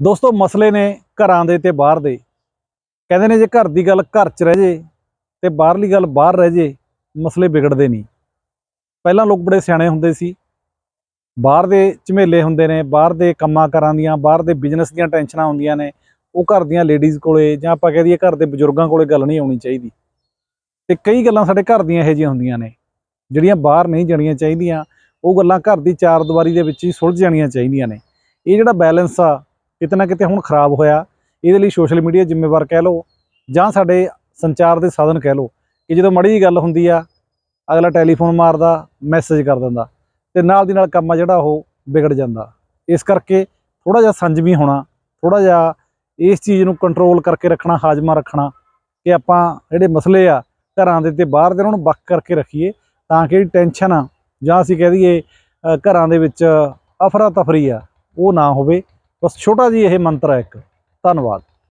ਦੋਸਤੋ, ਮਸਲੇ ਨੇ ਘਰਾਂ ਦੇ ਤੇ ਬਾਹਰ ਦੇ। ਕਹਿੰਦੇ ਨੇ ਜੇ ਘਰ ਦੀ ਗੱਲ ਘਰ 'ਚ ਰਹਿ ਜੇ ਤੇ ਬਾਹਰਲੀ ਗੱਲ ਬਾਹਰ ਰਹਿ ਜੇ, ਮਸਲੇ ਵਿਗੜਦੇ ਨਹੀਂ। ਪਹਿਲਾਂ ਲੋਕ ਬੜੇ ਸਿਆਣੇ ਹੁੰਦੇ ਸੀ। ਬਾਹਰ ਦੇ ਝਮੇਲੇ ਹੁੰਦੇ ਨੇ, ਬਾਹਰ ਦੇ ਕੰਮਾਂ ਕਾਰਾਂ ਦੀਆਂ, ਬਾਹਰ ਦੇ ਬਿਜ਼ਨਸ ਦੀਆਂ ਟੈਨਸ਼ਨਾਂ ਹੁੰਦੀਆਂ ਨੇ। ਉਹ ਘਰ ਦੀਆਂ ਲੇਡੀਜ਼ ਕੋਲੇ ਜਾਂ ਆਪਾਂ ਕਹਿ ਦਈਏ ਘਰ ਦੇ ਬਜ਼ੁਰਗਾਂ ਕੋਲੇ ਗੱਲ ਨਹੀਂ ਆਉਣੀ ਚਾਹੀਦੀ। ਤੇ ਕਈ ਗੱਲਾਂ ਸਾਡੇ ਘਰ ਦੀਆਂ ਇਹੋ ਜਿਹੀਆਂ ਹੁੰਦੀਆਂ ਨੇ, ਜਿਹੜੀਆਂ ਬਾਹਰ ਨਹੀਂ ਜਾਣੀਆਂ ਚਾਹੀਦੀਆਂ। ਉਹ ਗੱਲਾਂ ਘਰ ਦੀ ਚਾਰ ਦੀਵਾਰੀ ਦੇ ਵਿੱਚ ਹੀ ਸੁਲਝ ਜਾਣੀਆਂ ਚਾਹੀਦੀਆਂ ਨੇ। ਇਹ ਜਿਹੜਾ ਬੈਲੈਂਸ ਆ ਕਿਤੇ ਨਾ ਕਿਤੇ ਹੁਣ ਖਰਾਬ ਹੋਇਆ। ਇਹਦੇ ਲਈ ਸੋਸ਼ਲ ਮੀਡੀਆ ਜ਼ਿੰਮੇਵਾਰ ਕਹਿ ਲਓ ਜਾਂ ਸਾਡੇ ਸੰਚਾਰ ਦੇ ਸਾਧਨ ਕਹਿ ਲਓ ਕਿ ਜਦੋਂ ਮੜੀ ਜੀ ਗੱਲ ਹੁੰਦੀ ਆ, ਅਗਲਾ ਟੈਲੀਫੋਨ ਮਾਰਦਾ ਮੈਸੇਜ ਕਰ ਦਿੰਦਾ ਤੇ ਨਾਲ ਦੀ ਨਾਲ ਕੰਮ ਆ ਜਿਹੜਾ ਉਹ ਵਿਗੜ ਜਾਂਦਾ। ਇਸ ਕਰਕੇ ਥੋੜਾ ਜਿਹਾ ਸੰਜਮੀ ਹੋਣਾ ਥੋੜਾ ਜਿਹਾ ਇਸ ਚੀਜ਼ ਨੂੰ ਕੰਟਰੋਲ ਕਰਕੇ ਰੱਖਣਾ, ਹਾਜ਼ਮਾ ਰੱਖਣਾ ਕਿ ਆਪਾਂ ਜਿਹੜੇ ਮਸਲੇ ਆ ਘਰਾਂ ਦੇ ਤੇ ਬਾਹਰ ਦੇ ਉਹਨਾਂ ਨੂੰ ਵੱਖ ਕਰਕੇ ਰੱਖੀਏ ਤਾਂ ਕਿ ਟੈਨਸ਼ਨ ਆ ਜਾਂ ਅਸੀਂ ਕਹਿ ਦਈਏ ਘਰਾਂ ਦੇ ਵਿੱਚ ਅਫਰਾ ਤਫਰੀ ਆ, ਉਹ ਨਾ ਹੋਵੇ। ਬਸ ਛੋਟਾ ਜੀ ਇਹ ਮੰਤਰ ਹੈ ਇੱਕ। ਧੰਨਵਾਦ।